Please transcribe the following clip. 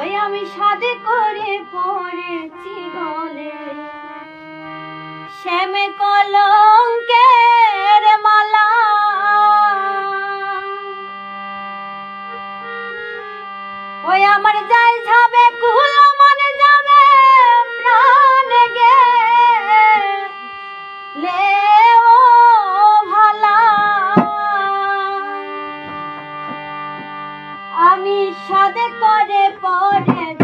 ওই আমি সাদে করে পড়েছি গলে। শ্যামে কলঙ্কের মালা। ওই আমার যাই যাবে কুল আমি সাদে করে পড়ে